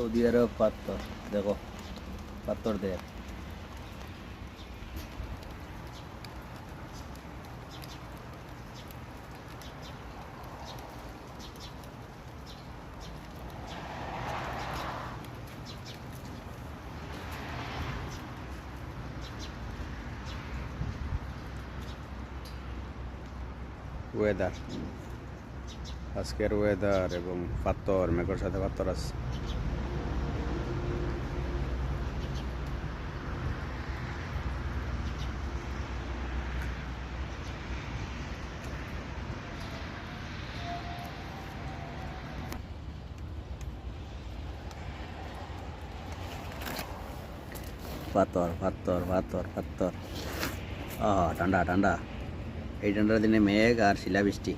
So the other factor, the go factor there. Weather. Asker weather, factor, mejor se hace factor así. পাথর পাথর পাথর পাথর ও ঠান্ডা ঠান্ডা এই ঠান্ডার দিনে মেঘ আর শিলাবৃষ্টি